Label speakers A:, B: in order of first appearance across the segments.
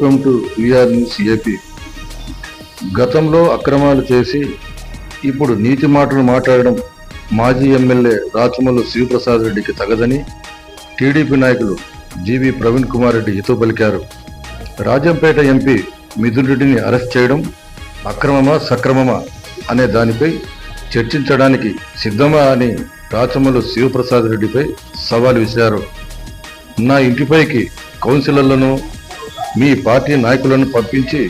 A: Welcome to VR news AP గతంలో అక్రమాలు చేసి ఇప్పుడు నీతి మాటలు మాట్లాడడం మాజీ ఎమ్మెల్యే రాచమల్లు శివప్రసాద్ రెడ్డికి తగదని టీడీపీ నాయకులు జీవి ప్రవీణ్ కుమార్ రెడ్డి హితో పలికారు రాజంపేట ఎంపీ మిథున్ రెడ్డిని అరెస్ట్ చేయడం అక్రమమా సక్రమమా అనే దానిపై చర్చించడానికి సిద్ధమా అని రాచమల్లు శివప్రసాద్ రెడ్డిపై సవాల్ విసిరారు. నా ఇంటిపైకి కౌన్సిలర్లను మీ పార్టీ నాయకులను పంపించి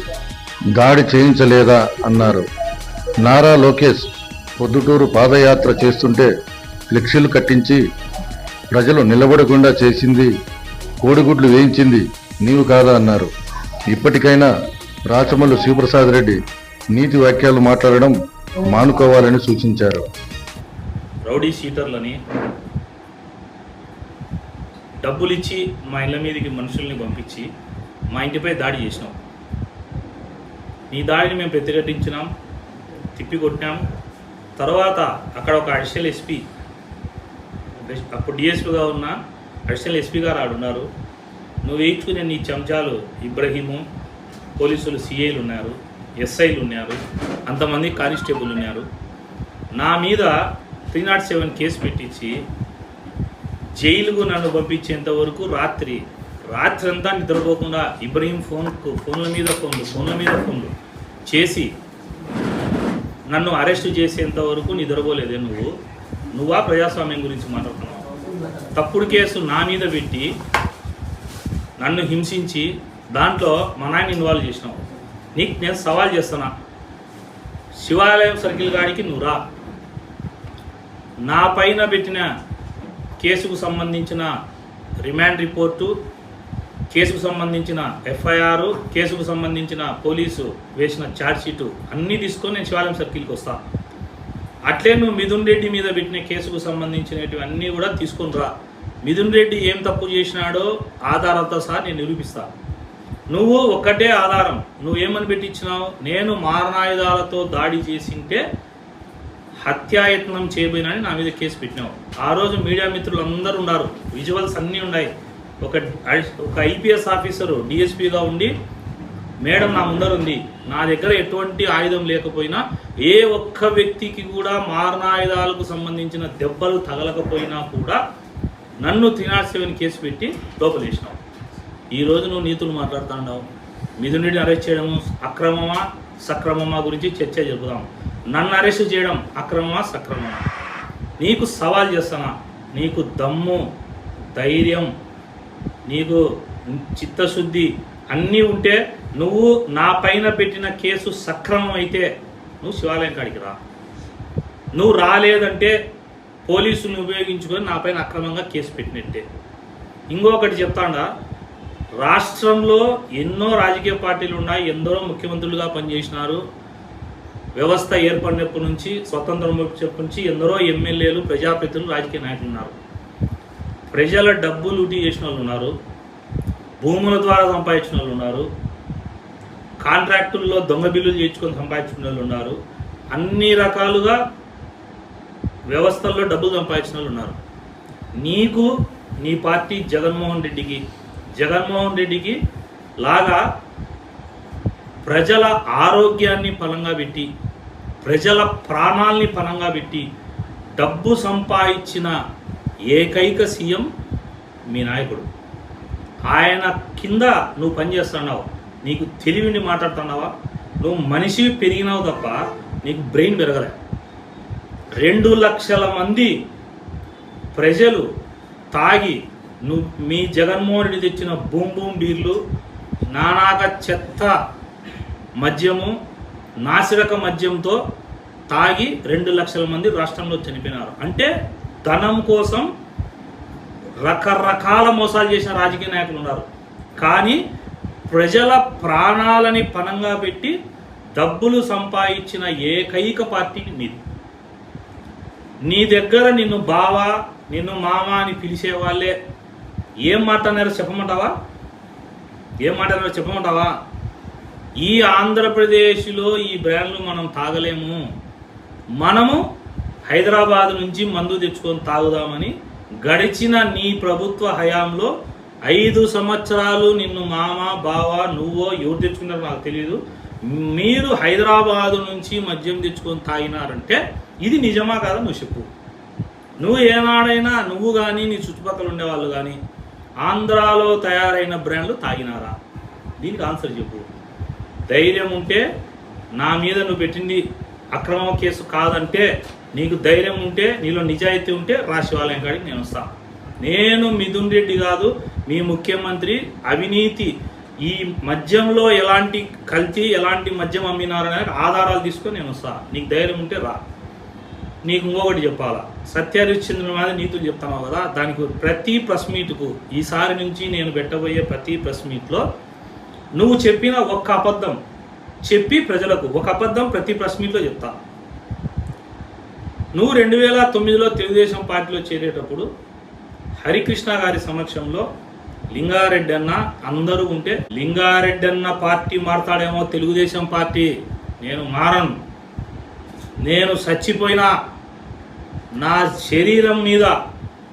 A: దాడి చేయించలేదా అన్నారు. నారా లోకేష్ పొద్దుటూరు పాదయాత్ర చేస్తుంటే ఫ్లెక్సీలు కట్టించి ప్రజలు నిలబడకుండా చేసింది కోడిగుడ్లు వేయించింది నీవు కాదా అన్నారు. ఇప్పటికైనా రాచమల్లు శివప్రసాద్ రెడ్డి నీతి వాక్యాలు మాట్లాడడం మానుకోవాలని సూచించారు.
B: రౌడీ షీటర్లని డబ్బులిచ్చి మా ఇళ్ళ మీదకి మనుషుల్ని పంపించి మా ఇంటిపై దాడి చేసినాం. నీ దాడిని మేము ప్రతిఘటించినాం తిప్పికొట్టాం తర్వాత అక్కడ ఒక అడిషనల్ ఎస్పీ అప్పుడు డిఎస్పీగా ఉన్న అడిషనల్ ఎస్పీ గారు ఆడున్నారు నువ్వు వేయించుకునే నీ చెంచాలు ఇబ్రహీము పోలీసులు సిఐలు ఉన్నారు ఎస్ఐలు ఉన్నారు అంతమంది కానిస్టేబుల్ ఉన్నారు. నా మీద త్రీ నాట్ సెవెన్ కేసు పెట్టించి జైలుకు నన్ను పంపించేంత వరకు రాత్రి రాత్రి అంతా నిద్రపోకుండా ఇబ్రహీం ఫోన్కు ఫోన్ల మీద ఫోన్లు ఫోన్ల మీద ఫోన్లు చేసి నన్ను అరెస్ట్ చేసేంత వరకు నిద్రపోలేదే నువ్వు. నువ్వా ప్రజాస్వామ్యం గురించి మాట్లాడుతున్నావు? తప్పుడు కేసు నా మీద పెట్టి నన్ను హింసించి దాంట్లో మా నాయన ఇన్వాల్వ్ చేసినావు. నీకు నేను సవాల్ చేస్తున్నా. శివాలయం సర్కిల్ గాడికి నువ్వు రా. నా పైన పెట్టిన కేసుకు సంబంధించిన రిమాండ్ రిపోర్టు కేసుకు సంబంధించిన ఎఫ్ఐఆర్ కేసుకు సంబంధించిన పోలీసు వేసిన ఛార్జ్షీటు అన్నీ తీసుకొని నేను శివాలయం సర్కిల్కి వస్తా. అట్లే నువ్వు మిథున్ రెడ్డి మీద పెట్టిన కేసుకు సంబంధించినవి అన్నీ కూడా తీసుకొని రా. మిథున్ రెడ్డి ఏం తప్పు చేసినాడో ఆధారాలతో సహా నేను నిరూపిస్తా. నువ్వు ఒక్కటే ఆధారం. నువ్వేమని పెట్టించినావు? నేను మారణాయుధాలతో దాడి చేసింటే హత్యాయత్నం చేయబోయినని నా మీద కేసు పెట్టినావు. ఆ రోజు మీడియా మిత్రులు అందరూ ఉన్నారు. విజువల్స్ అన్నీ ఉన్నాయి. ఒక ఒక ఐపీఎస్ ఆఫీసరు డిఎస్పీగా ఉండి మేడం నా ముందర ఉంది నా దగ్గర ఎటువంటి ఆయుధం లేకపోయినా ఏ ఒక్క వ్యక్తికి కూడా మారణాయుధాలకు సంబంధించిన దెబ్బలు తగలకపోయినా కూడా నన్ను త్రీ సెవెన్ కేసు పెట్టి లోపలేసినావు ఈ నువ్వు నీతులు మాట్లాడుతున్నావు మిథునుడిని అరెస్ట్ చేయడము అక్రమమా సక్రమమా గురించి చర్చ జరుపుదాం. నన్ను అరెస్ట్ చేయడం అక్రమమా సక్రమమా? నీకు సవాల్ చేస్తానా? నీకు దమ్ము ధైర్యం నీకు చిత్తశుద్ధి అన్నీ ఉంటే నువ్వు నా పైన పెట్టిన కేసు సక్రమం అయితే నువ్వు శివాలయం కాడికి రా. నువ్వు రాలేదంటే పోలీసులను ఉపయోగించుకొని నా పైన అక్రమంగా కేసు పెట్టినట్టే. ఇంకొకటి చెప్తాడా రాష్ట్రంలో ఎన్నో రాజకీయ పార్టీలు ఉన్నాయి ఎందరో ముఖ్యమంత్రులుగా పనిచేసినారు. వ్యవస్థ ఏర్పడినప్పటి నుంచి స్వతంత్రం చెప్పు నుంచి ఎందరో ఎమ్మెల్యేలు ప్రజాప్రతినిధులు రాజకీయ నాయకులు ఉన్నారు. ప్రజల డబ్బు లూటీ చేసిన వాళ్ళు ఉన్నారు భూముల ద్వారా సంపాదించిన వాళ్ళు ఉన్నారు కాంట్రాక్టుల్లో దొంగ బిల్లులు చేయించుకొని సంపాదించిన వాళ్ళు ఉన్నారు అన్ని రకాలుగా వ్యవస్థల్లో డబ్బులు సంపాదించిన వాళ్ళు ఉన్నారు. నీకు నీ పార్టీ జగన్మోహన్ రెడ్డికి జగన్మోహన్ రెడ్డికి లాగా ప్రజల ఆరోగ్యాన్ని పలంగా పెట్టి ప్రజల ప్రాణాల్ని పలంగా పెట్టి డబ్బు సంపాదించిన ఏకైక సీఎం మీ నాయకుడు. ఆయన కింద నువ్వు పనిచేస్తున్నావు నీకు తెలివిని మాట్లాడుతున్నావా? నువ్వు మనిషి పెరిగినావు తప్ప నీకు బ్రెయిన్ పెరగలే. రెండు లక్షల మంది ప్రజలు తాగి నువ్వు మీ జగన్మోహన్ రెడ్డి తెచ్చిన బూమ్ బూమ్ బీర్లు నానాక చెత్త మద్యము నాసిరక మద్యంతో తాగి రెండు లక్షల మంది రాష్ట్రంలో చనిపోయినారు. అంటే ధనం కోసం రకరకాల మోసాలు చేసిన రాజకీయ నాయకులు ఉన్నారు. కానీ ప్రజల ప్రాణాలని పణంగా పెట్టి డబ్బులు సంపాదించిన ఏకైక పార్టీకి నీది. నీ దగ్గర నిన్ను బావ నిన్ను మామ అని పిలిచే వాళ్ళే ఏం మాట్లాడారో చెప్పమంటావా? ఏం మాట్లాడారో చెప్పమంటావా? ఈ ఆంధ్రప్రదేశ్లో ఈ బ్రాండ్లు మనం తాగలేము. మనము హైదరాబాద్ నుంచి మందు తెచ్చుకొని తాగుదామని గడిచిన నీ ప్రభుత్వ హయాంలో ఐదు సంవత్సరాలు నిన్ను మామ బావ నువ్వో ఎవరు తెచ్చుకున్నారో నాకు తెలియదు మీరు హైదరాబాదు నుంచి మద్యం తెచ్చుకొని తాగినారంటే ఇది నిజమా కాదా నువ్వు చెప్పు. నువ్వు ఏనాడైనా నువ్వు కానీ నీ చుట్టుపక్కల ఉండేవాళ్ళు కానీ ఆంధ్రాలో తయారైన బ్రాండ్లు తాగినారా? దీనికి ఆన్సర్ చెప్పు. ధైర్యం ఉంటే నా మీద నువ్వు పెట్టింది అక్రమ కేసు కాదంటే నీకు ధైర్యం ఉంటే నీలో నిజాయితీ ఉంటే రాశివాలయం కాడికి నేను వస్తాను నేను మిథున్ రెడ్డి కాదు మీ ముఖ్యమంత్రి అవినీతి. ఈ మద్యంలో ఎలాంటి కల్తీ ఎలాంటి మద్యం అమ్మినారనే ఆధారాలు తీసుకొని నేను వస్తాను నీకు ధైర్యం ఉంటే రా. నీకు ఇంకొకటి చెప్పాలా? సత్యహరిశ్చంద్రుని మీద నీతులు చెప్తున్నావు కదా దానికి ప్రతి ప్రెస్ మీట్కు ఈసారి నుంచి నేను పెట్టబోయే ప్రతి ప్రెస్ మీట్లో నువ్వు చెప్పిన ఒక్క అబద్ధం చెప్పి ప్రజలకు ఒక అబద్ధం ప్రతి ప్రెస్ మీట్లో చెప్తా. నువ్వు రెండు వేల తొమ్మిదిలో తెలుగుదేశం పార్టీలో చేరేటప్పుడు హరికృష్ణ గారి సమక్షంలో లింగారెడ్డి అన్న అందరూ ఉంటే లింగారెడ్డి అన్న పార్టీ మారతాడేమో తెలుగుదేశం పార్టీ. నేను మారను. నేను చచ్చిపోయినా నా శరీరం మీద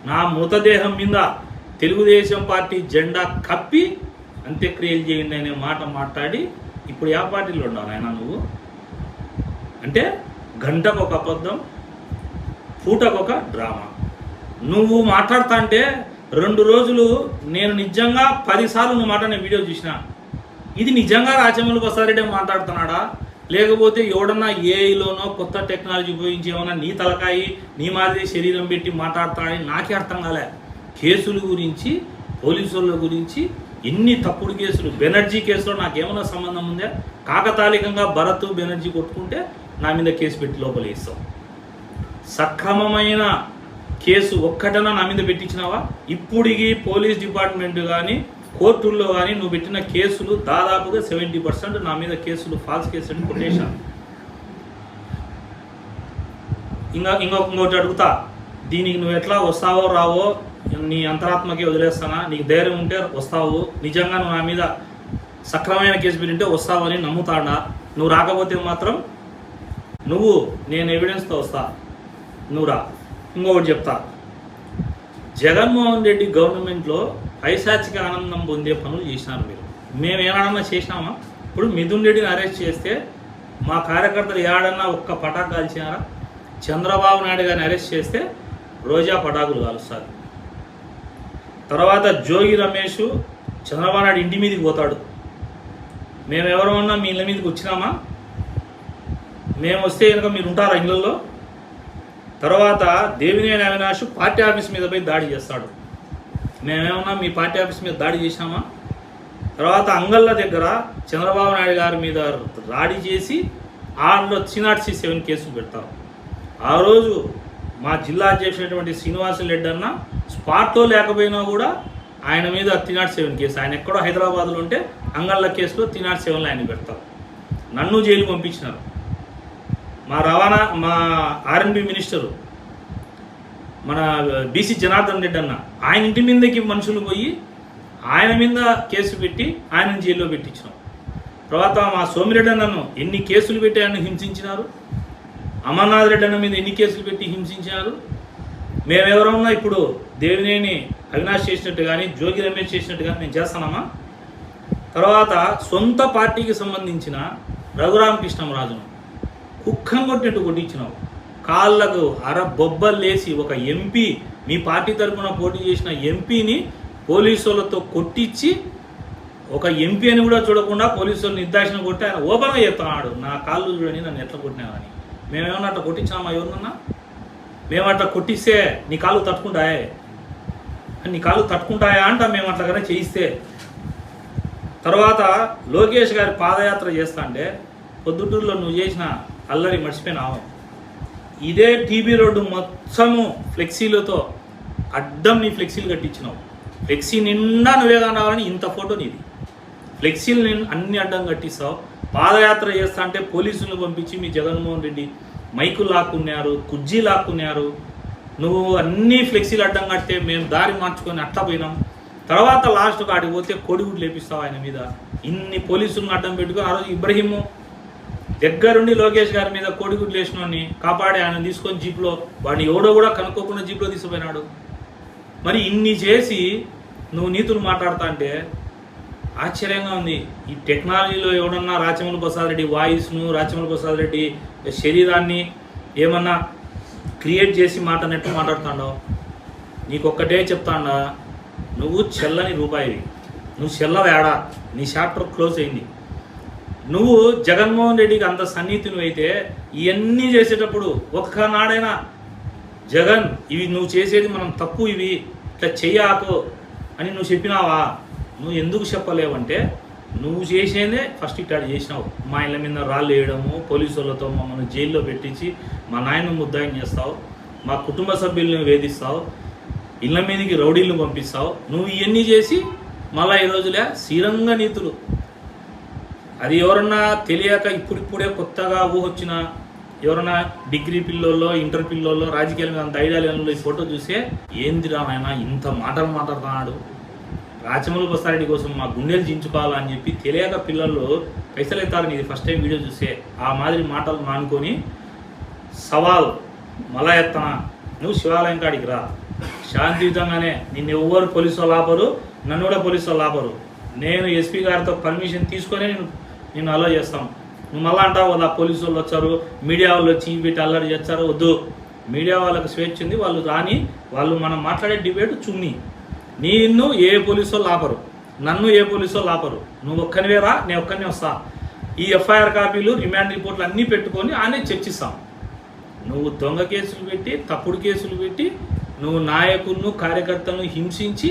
B: నా మృతదేహం మీద తెలుగుదేశం పార్టీ జెండా కప్పి అంత్యక్రియలు చేయండి అనే మాట మాట్లాడి ఇప్పుడు ఏ పార్టీలో ఉండాలి ఆయన నువ్వు? అంటే గంటకు ఒక అబద్ధం పూటకొక ఒక డ్రామా. నువ్వు మాట్లాడుతా అంటే రెండు రోజులు నేను నిజంగా పదిసార్లు నువ్వు మాట్లాడిన వీడియో చూసిన. ఇది నిజంగా రాజమౌళి ప్రసాద్ మాట్లాడుతున్నాడా? లేకపోతే ఎవడన్నా ఏఐలోనో కొత్త టెక్నాలజీ ఉపయోగించి ఏమన్నా నీ తలకాయి నీ మాదిరి శరీరం పెట్టి మాట్లాడతాడని నాకే అర్థం కాలే. కేసుల గురించి పోలీసుల గురించి ఎన్ని తప్పుడు కేసులు బెనర్జీ కేసులో నాకేమైనా సంబంధం ఉందా? కాకతాళికంగా భరత్ బెనర్జీ కొట్టుకుంటే నా మీద కేసు పెట్టి లోపల ఇస్తాం సక్రమమైన కేసు ఒక్కటనా నా మీద పెట్టించినావా? ఇప్పుడికి పోలీస్ డిపార్ట్మెంట్ కానీ కోర్టుల్లో కానీ నువ్వు పెట్టిన కేసులు దాదాపుగా సెవెంటీ పర్సెంట్ నా మీద కేసులు ఫాల్స్ కేసు అని కొట్టేశాను ఇంకా ఇంకొక ఇంకోటి అడుగుతా. దీనికి నువ్వు ఎట్లా వస్తావో రావో నీ అంతరాత్మకి వదిలేస్తానా? నీకు ధైర్యం ఉంటే వస్తావు. నిజంగా నువ్వు నా మీద సక్రమమైన కేసు పెట్టింటే వస్తావని నమ్ముతాడా. నువ్వు రాకపోతే మాత్రం నువ్వు నేను ఎవిడెన్స్తో వస్తా. నూరా ఇంకొకటి చెప్తా. జగన్మోహన్ రెడ్డి గవర్నమెంట్లో పైశాచిక ఆనందం పొందే పనులు చేసినారు మీరు. మేము ఏనాడన్నా చేసినామా? ఇప్పుడు మిథున్ రెడ్డిని అరెస్ట్ చేస్తే మా కార్యకర్తలు ఏడన్నా ఒక్క పటాకు కాల్చినారా? చంద్రబాబు నాయుడు గారిని అరెస్ట్ చేస్తే రోజా పటాకులు కాలుస్తారు. తర్వాత జోగి రమేష్ చంద్రబాబు నాయుడు ఇంటి మీదకి పోతాడు. మేము ఎవరమన్నా మీ ఇళ్ళ మీదకి వచ్చినామా? మేము వస్తే కనుక మీరు ఉంటారా ఇళ్ళల్లో? తర్వాత దేవినేని అవినాష్ పార్టీ ఆఫీస్ మీద పోయి దాడి చేస్తాడు. మేమేమన్నా మీ పార్టీ ఆఫీస్ మీద దాడి చేశామా తర్వాత అంగళ్ళ దగ్గర చంద్రబాబు నాయుడు గారి మీద దాడి చేసి ఆరులో త్రీ నాట్ సెవెన్ కేసులు పెడతారు. ఆ రోజు మా జిల్లా అధ్యక్షుడైనటువంటి శ్రీనివాస రెడ్డి అన్న స్పాట్లో లేకపోయినా కూడా ఆయన మీద త్రీ నాట్ సెవెన్ కేసు. ఆయన ఎక్కడో హైదరాబాద్లో ఉంటే అంగళ్ళ కేసులో త్రీ నాట్ సెవెన్లో ఆయన పెడతారు. నన్ను జైలు పంపించినారు. మా రవాణా మా ఆర్ఎన్బి మినిస్టరు మన బీసీ జనార్దన్ రెడ్డి అన్న ఆయన ఇంటి మీదకి మనుషులు పోయి ఆయన మీద కేసు పెట్టి ఆయన జైల్లో పెట్టించినాం. తర్వాత మా సోమిరెడ్డి అన్నను ఎన్ని కేసులు పెట్టి ఆయన హింసించినారు? అమర్నాథ్ రెడ్డి అన్న మీద ఎన్ని కేసులు పెట్టి హింసించారు మేమెవరన్నా ఇప్పుడు దేవినేని అవినాష్ చేసినట్టు కానీ జోగి రమేష్ చేసినట్టు కానీ మేము చేస్తానమ్మా? తర్వాత సొంత పార్టీకి సంబంధించిన రఘురామకృష్ణం రాజును కుక్కం కొట్టినట్టు కొట్టించినావు. కాళ్ళకు అర బొబ్బలు లేసి ఒక ఎంపీ మీ పార్టీ తరఫున పోటీ చేసిన ఎంపీని పోలీసులతో కొట్టించి ఒక ఎంపీ అని కూడా చూడకుండా పోలీసులు నిర్దాక్షణ కొట్టి ఆయన ఓపెన్గా చెప్తున్నాడు నా కాళ్ళు చూడని నన్ను ఎట్లా కొట్టినావని. మేమేమన్నా అట్లా కొట్టించామా ఎవరినన్నా? మేము అట్లా కొట్టిస్తే నీ కాళ్ళు తట్టుకుంటాయే? నీ కాళ్ళు తట్టుకుంటాయా అంట మేము అట్లాగనే చేయిస్తే. తర్వాత లోకేష్ గారి పాదయాత్ర చేస్తా అంటే పొద్దుటూరులో నువ్వు చేసిన అల్లరి మర్చిపోయినావు. ఇదే టీబీ రోడ్డు మొత్తము ఫ్లెక్సీలతో అడ్డం నీ ఫ్లెక్సీలు కట్టించినావు. ఫ్లెక్సీ నిండా నువ్వే కావాలని ఇంత ఫోటో నీది. ఫ్లెక్సీలు నేను అన్ని అడ్డం కట్టిస్తావు. పాదయాత్ర చేస్తా అంటే పోలీసులను పంపించి మీ జగన్మోహన్ రెడ్డి మైకులు లాక్కున్నారు కుర్జీ లాక్కున్నారు. నువ్వు అన్ని ఫ్లెక్సీలు అడ్డం కడితే మేము దారి మార్చుకొని అట్లా పోయినాం. తర్వాత లాస్ట్కి ఆడికి పోతే కోడిగుడ్లు లేపిస్తావు ఆయన మీద. ఇన్ని పోలీసులను అడ్డం పెట్టుకుని ఆ రోజు ఇబ్రహీము దగ్గరుండి లోకేష్ గారి మీద కోడిగుడ్లు వేసినోని కాపాడి ఆయన తీసుకొని జీప్లో వాడిని ఎవడో కూడా కనుక్కోకుండా జీప్లో తీసుకుపోయినాడు. మరి ఇన్ని చేసి నువ్వు నీతులు మాట్లాడుతా అంటే ఆశ్చర్యంగా ఉంది. ఈ టెక్నాలజీలో ఎవడన్నా రాచమల్లి ప్రసాద్ రెడ్డి వాయిస్ను రాచమల్లి ప్రసాద్ రెడ్డి శరీరాన్ని ఏమన్నా క్రియేట్ చేసి మాట్లాడినట్టు మాట్లాడుతాడో? నీకొక్కటే చెప్తాడా నువ్వు చెల్లని రూపాయి నువ్వు చెల్లవేడా నీ చాప్టర్ క్లోజ్ అయింది. నువ్వు జగన్మోహన్ రెడ్డికి అంత సన్నిహితులు అయితే ఇవన్నీ చేసేటప్పుడు ఒక్కనాడైనా జగన్ ఇవి నువ్వు చేసేది మనం తప్పు ఇవి ఇట్లా చెయ్యాకు అని నువ్వు చెప్పినావా? నువ్వు ఎందుకు చెప్పలేవంటే నువ్వు చేసేదే ఫస్ట్ ఇట్లా చేసినావు. మా ఇళ్ళ మీద రాళ్ళు వేయడము పోలీసు వాళ్ళతో మమ్మల్ని జైల్లో పెట్టించి మా నాయన ముద్దాయం చేస్తావు మా కుటుంబ సభ్యులను వేధిస్తావు ఇళ్ళ మీదకి రౌడీలను పంపిస్తావు. నువ్వు ఇవన్నీ చేసి మళ్ళా ఈ రోజులే శ్రీరంగ నీతులు. అది ఎవరన్నా తెలియక ఇప్పుడిప్పుడే కొత్తగా ఊహొచ్చిన ఎవరన్నా డిగ్రీ పిల్లోల్లో ఇంటర్ పిల్లోల్లో రాజకీయాల మీద అంత ఐడియా ఈ ఫోటో చూస్తే ఏందిరా నాయన ఇంత మాటలు మాట్లాడుతున్నాడు? రాచమూలు బస్తారెడ్డి కోసం మా గుండెలు దించుకోవాలా అని చెప్పి తెలియక పిల్లలు పైసలు ఎత్తారు. ఇది ఫస్ట్ టైం వీడియో చూస్తే ఆ మాదిరి మాటలు మానుకొని సవాల్ మల ఎత్తన? నువ్వు శివాలయం కాడికి రా. శాంతియుతంగానే నిన్ను ఎవ్వరు పోలీసు వాళ్ళు ఆపరు నన్ను కూడా పోలీసు వాళ్ళు ఆపరు. నేను ఎస్పీ గారితో పర్మిషన్ తీసుకొని నేను నేను అలో చేస్తాను. నువ్వు మళ్ళా అంటావు కదా పోలీసు వాళ్ళు వచ్చారు మీడియా వాళ్ళు వచ్చి వీటి అల్లరి చేస్తారు వద్దు. మీడియా వాళ్ళకి స్వేచ్ఛ ఉంది వాళ్ళు రాని వాళ్ళు మనం మాట్లాడే డిబేట్ చున్ని. నిన్ను ఏ పోలీసు వాళ్ళు ఆపరు. నన్ను ఏ పోలీసు వాళ్ళు ఆపరు. నువ్వు ఒక్కనివే రా నేను ఒక్కనే వస్తా. ఈ ఎఫ్ఐఆర్ కాపీలు రిమాండ్ రిపోర్ట్లు అన్నీ పెట్టుకొని ఆనే చర్చిస్తాం. నువ్వు దొంగ కేసులు పెట్టి తప్పుడు కేసులు పెట్టి నువ్వు నాయకులను కార్యకర్తలను హింసించి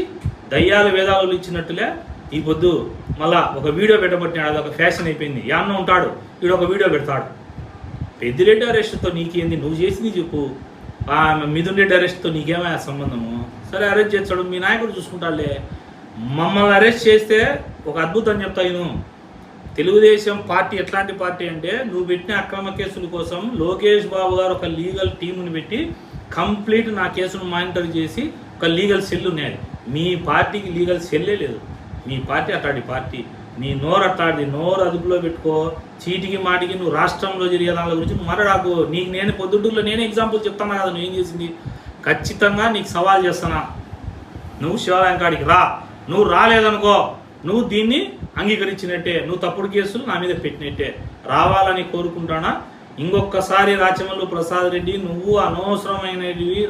B: దయ్యాల వేదాలు ఇచ్చినట్టులే ఈ పొద్దు మళ్ళా ఒక వీడియో పెట్టబట్టినాడు అది ఒక ఫ్యాషన్ అయిపోయింది యాన్న ఉంటాడు వీడు ఒక వీడియో పెడతాడు. పెద్దిరెడ్డి అరెస్ట్తో నీకేంది? నువ్వు చేసింది చెప్పు. మిథున్రెడ్డి అరెస్ట్తో నీకేమా సంబంధము? సరే అరెస్ట్ చేస్తాడు. మీ నాయకుడు చూసుకుంటాడులే. మమ్మల్ని అరెస్ట్ చేస్తే ఒక అద్భుతం చెప్తా నేను తెలుగుదేశం పార్టీ ఎట్లాంటి పార్టీ అంటే నువ్వు పెట్టిన అక్రమ కేసుల కోసం లోకేష్ బాబు గారు ఒక లీగల్ టీముని పెట్టి కంప్లీట్ నా కేసును మానిటర్ చేసి ఒక లీగల్ సెల్ ఉన్నాయి మీ పార్టీకి లీగల్ సెల్లే లేదు. నీ పార్టీ అట్లాంటి పార్టీ. నీ నోరు అట్లాంటిది నోరు అదుపులో పెట్టుకో. చీటికి మాటికి నువ్వు రాష్ట్రంలో జరిగే దాని గురించి నువ్వు మరడాకు. నీకు నేను పొద్దుటూరులో నేనే ఎగ్జాంపుల్ చెప్తాను కదా నువ్వు ఏం చేసింది? ఖచ్చితంగా నీకు సవాల్ చేస్తున్నా నువ్వు శివాలయం కాడికి రా. నువ్వు రాలేదనుకో. నువ్వు దీన్ని అంగీకరించినట్టే. నువ్వు తప్పుడు కేసులు నా మీద పెట్టినట్టే. రావాలని కోరుకుంటానా? ఇంకొకసారి రాచమల్లు ప్రసాద్ రెడ్డి నువ్వు అనవసరమైనవి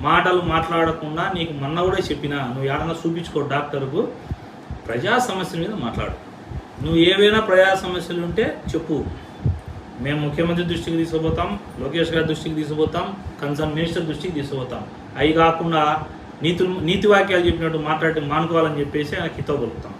B: మాటలు మాట్లాడకుండా నీకు మొన్న కూడా చెప్పిన. నువ్వు ఏడన్నా చూపించుకో డాక్టర్కు. ప్రజా సమస్యల మీద మాట్లాడు. నువ్వు ఏవైనా ప్రజా సమస్యలు ఉంటే చెప్పు. మేము ముఖ్యమంత్రి దృష్టికి తీసుకుపోతాం లోకేష్ గారి దృష్టికి తీసుకుపోతాం కన్సర్న్ మినిస్టర్ దృష్టికి తీసుకుపోతాం. అవి కాకుండా నీతి నీతి వాక్యాలు చెప్పినట్టు మాట్లాడి మానుకోవాలని చెప్పేసి ఆయన హితో పలుకుతాం